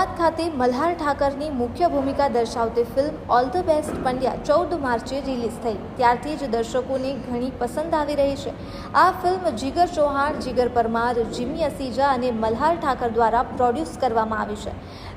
અમદાવાદ ખાતે મલ્હાર ઠાકરની મુખ્ય ભૂમિકા દર્શાવતી film all the best Pandya ચૌદ માર્ચે રિલીઝ થઈ. ત્યારથી જ દર્શકોને ઘણી પસંદ આવી રહી છે. આ ફિલ્મ જીગર ચૌહાણ, જીગર પરમાર, જીમી અસીજા અને મલ્હાર ઠાકર દ્વારા પ્રોડ્યુસ કરવામાં આવી છે.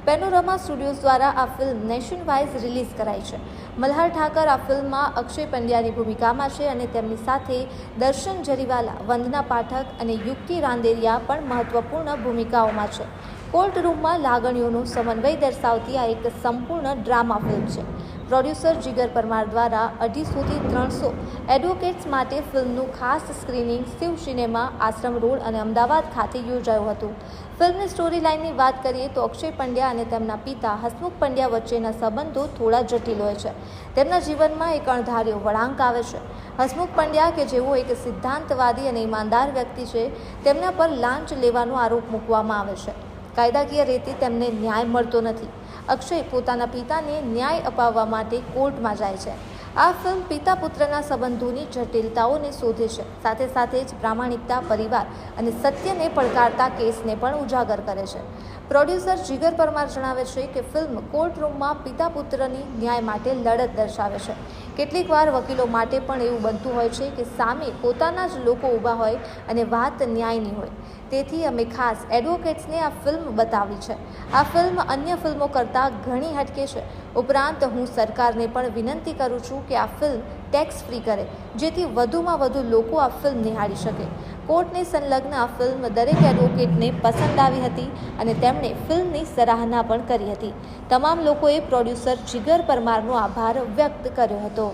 પેનોરમા સ્ટુડિયોઝ દ્વારા આ ફિલ્મ નેશન વાઇઝ રિલીઝ કરાઈ છે. મલ્હાર ઠાકર આ ફિલ્મમાં અક્ષય પંડ્યાની ભૂમિકામાં છે અને તેમની સાથે દર્શન જરીવાલા, વંદના પાઠક અને યુક્તિ રાંદેરિયા પણ મહત્વપૂર્ણ ભૂમિકાઓમાં છે. કોર્ટ રૂમમાં લાગણીઓનો સમન્વય દર્શાવતી આ એક સંપૂર્ણ ડ્રામા ફિલ્મ છે. પ્રોડ્યુસર જીગર પરમાર દ્વારા અઢીસોથી ત્રણસો એડવોકેટ્સ માટે ફિલ્મનું ખાસ screening Shiv cinema, Ashram road અને અમદાવાદ ખાતે યોજાયું હતું. ફિલ્મની સ્ટોરી લાઇનની વાત કરીએ તો અક્ષય પંડ્યા અને તેમના પિતા હસમુખ પંડ્યા વચ્ચેના સંબંધો થોડા જટિલ હોય છે. તેમના જીવનમાં એક અણધાર્યો વળાંક આવે છે. હસમુખ પંડ્યા, કે જેઓ એક સિદ્ધાંતવાદી અને ઈમાનદાર વ્યક્તિ છે, તેમના પર લાંચ લેવાનો આરોપ મૂકવામાં આવે છે. કાયદાકીય રીતે તેમને ન્યાય મળતો નથી. અક્ષય પોતાના પિતાને ન્યાય અપાવવા માટે કોર્ટમાં જાય છે. આ ફિલ્મ પિતા પુત્રના સંબંધોની જટિલતાઓને શોધે છે. સાથે સાથે જ પ્રામાણિકતા, પરિવાર અને સત્યને પડકારતા કેસને પણ ઉજાગર કરે છે. પ્રોડ્યુસર જીગર પરમાર જણાવે છે કે ફિલ્મ કોર્ટ રૂમમાં પિતા પુત્રની ન્યાય માટે લડત દર્શાવે છે. કેટલીક વાર વકીલો માટે પણ એવું બનતું હોય છે કે સામે પોતાના જ લોકો ઊભા હોય અને વાત ન્યાયની હોય. તેથી અમે ખાસ એડવોકેટ્સને આ ફિલ્મ બતાવી છે. આ ફિલ્મ અન્ય ફિલ્મો કરતાં ઘણી હટકે છે. ઉપરાંત હું સરકારને પણ વિનંતી કરું છું કે આ ફિલ્મ ટેક્સ ફ્રી કરે જેથી વધુમાં વધુ લોકો આ ફિલ્મ નિહાળી શકે. કોર્ટને સંલગ્ન આ ફિલ્મ દરેક એડવોકેટને પસંદ આવી હતી અને તેમણે ફિલ્મની સરાહના પણ કરી હતી. તમામ લોકોએ પ્રોડ્યુસર જીગર પરમારનો આભાર વ્યક્ત કર્યો હતો.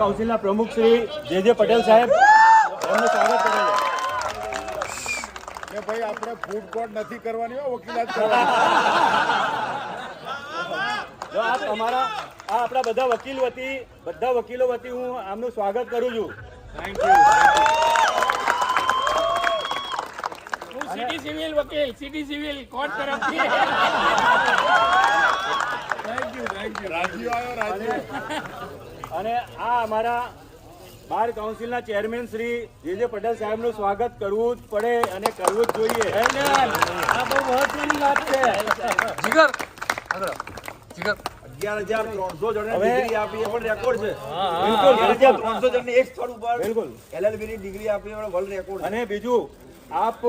કાઉન્સિલના પ્રમુખ શ્રી જે જે પટેલ સાહેબ એમનું સ્વાગત કરે છે. કે ભાઈ આપણે ફૂડ કોર્ટ નથી કરવાની વકીલાત કરવાની. જો આ તમારા આ આપણા બધા વકીલ વતી બધા વકીલો વતી હું આમનું સ્વાગત કરું છું. થેન્ક યુ હું સિટી સિવિલ વકીલ સિટી સિવિલ કોર્ટ તરફથી. Thank you thank you Rajiv આવ્યો રાજીવ. અને આ અમારા બાર કાઉન્સિલના ચેરમેન શ્રી જે જે પટેલ સાહેબનું સ્વાગત કરવું જ પડે અને કરવું જ જોઈએ. આ બહુ મહત્વની વાત છે. અગિયાર હજાર ત્રણસો જણને હવે- ડિગ્રી આપી એ પણ રેકોર્ડ છે. બિલકુલ. અગિયાર હજાર ત્રણસો જણને એક સ્થળ ઉપર બિલકુલ. LLB ની ડિગ્રી આપી એ પણ વર્લ્ડ રેકોર્ડ છે. અને બીજું આપ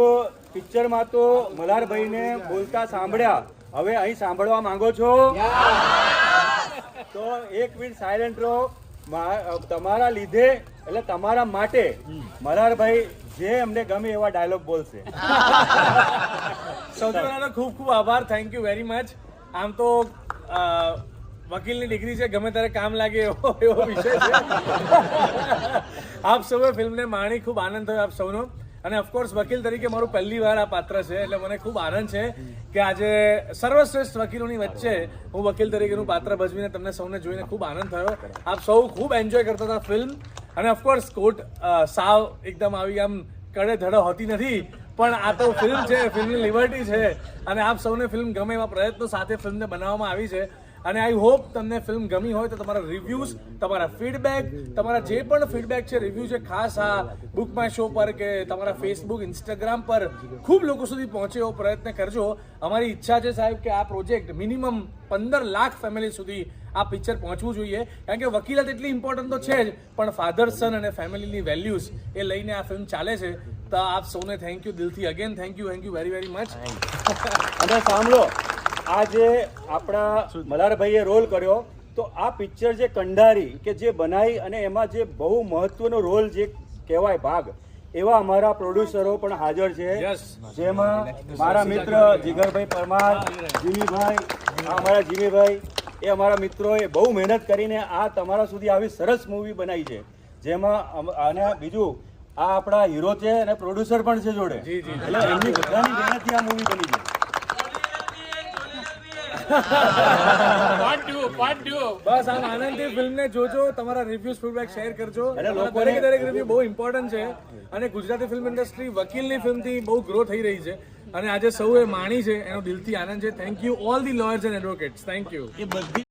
પિક્ચરમાં તો મલ્હારભાઈને બોલતા સાંભળ્યા. હવે અહીં સાંભળવા માંગો છો? તો એક મિનિટ સાયલેન્ટ રહો. તમારા લીધે એટલે તમારા માટે મલારભાઈ જે અમને ગમે એવા ડાયલોગ બોલશે. સૌથી પહેલા ખૂબ ખૂબ આભાર. થેન્ક યુ વેરી મચ આમ તો વકીલની ડિગ્રી છે, ગમે ત્યારે કામ લાગે એવો એવો વિષય છે. આપ સૌએ ફિલ્મને માણી, ખૂબ આનંદ થયો આપ સૌનો. અને ઓફકોર્સ વકીલ તરીકે મારું પહેલી વાર આ પાત્ર છે, એટલે મને ખૂબ આનંદ છે કે આજે સર્વશ્રેષ્ઠ વકીલોની વચ્ચે હું વકીલ તરીકેનું પાત્ર ભજવીને તમને સૌને જોઈને ખૂબ આનંદ થયો. આપ સૌ ખૂબ એન્જોય કરતા હતા ફિલ્મ. અને ઓફકોર્સ કોર્ટ સાવ એકદમ આવી આમ કડે ધડો હોતી નથી. પણ આ તો ફિલ્મ છે ફિલ્મની લિબર્ટી છે અને આપ સૌને ફિલ્મ ગમે એવા પ્રયત્નો સાથે ફિલ્મને બનાવવામાં આવી છે. અને આઈ હોપ તમને ફિલ્મ ગમી હોય તો તમારા રિવ્યૂઝ તમારા ફીડબેક તમારા જે પણ ફીડબેક છે રિવ્યૂ છે, ખાસ આ બુક માય શો પર કે તમારા ફેસબુક ઇન્સ્ટાગ્રામ પર, ખૂબ લોકો સુધી પહોંચે એવો પ્રયત્ન કરજો. અમારી ઈચ્છા છે સાહેબ કે આ પ્રોજેક્ટ મિનિમમ પંદર લાખ ફેમિલી સુધી આ પિક્ચર પહોંચવું જોઈએ. કારણ કે વકીલાત એટલી ઇમ્પોર્ટન્ટ તો છે જ, પણ ફાધર સન અને ફેમિલીની વેલ્યુઝ એ લઈને આ ફિલ્મ ચાલે છે. તો આપ સૌને થેન્ક યુ દિલથી again thank you thank you very very much અને સાંભળો આ જે આપણા મલારભાઈએ રોલ કર્યો. તો આ પિક્ચર જે કંડારી કે જે બનાવી અને એમાં જે બહુ મહત્વનો રોલ જે કહેવાય ભાગ એવા અમારા પ્રોડ્યુસરો પણ હાજર છે. જેમાં મારા મિત્ર જીગરભાઈ પરમાર જીમીભાઈ અમારા જીમીભાઈ એ અમારા મિત્રોએ બહુ મહેનત કરીને આ તમારા સુધી આવી સરસ મૂવી બનાવી છે. જેમાં અને બીજું આ આપણા હીરો છે અને પ્રોડ્યુસર પણ છે જોડે. એટલે એમની બધાની મહેનતથી આ મૂવી બની છે બસ આમ આનંદથી ફિલ્મને જોજો તમારા રિવ્યુઝ ફીડબેક શેર કરજો. દરેક દરેક રિવ્યુ બહુ ઇમ્પોર્ટન્ટ છે. અને ગુજરાતી ફિલ્મ ઇન્ડસ્ટ્રી વકીલની ફિલ્મથી બહુ ગ્રો થઈ રહી છે. અને આજે સૌએ માણી છે એનો દિલથી આનંદ છે. Thank you all the lawyers and advocates thank you એ બધી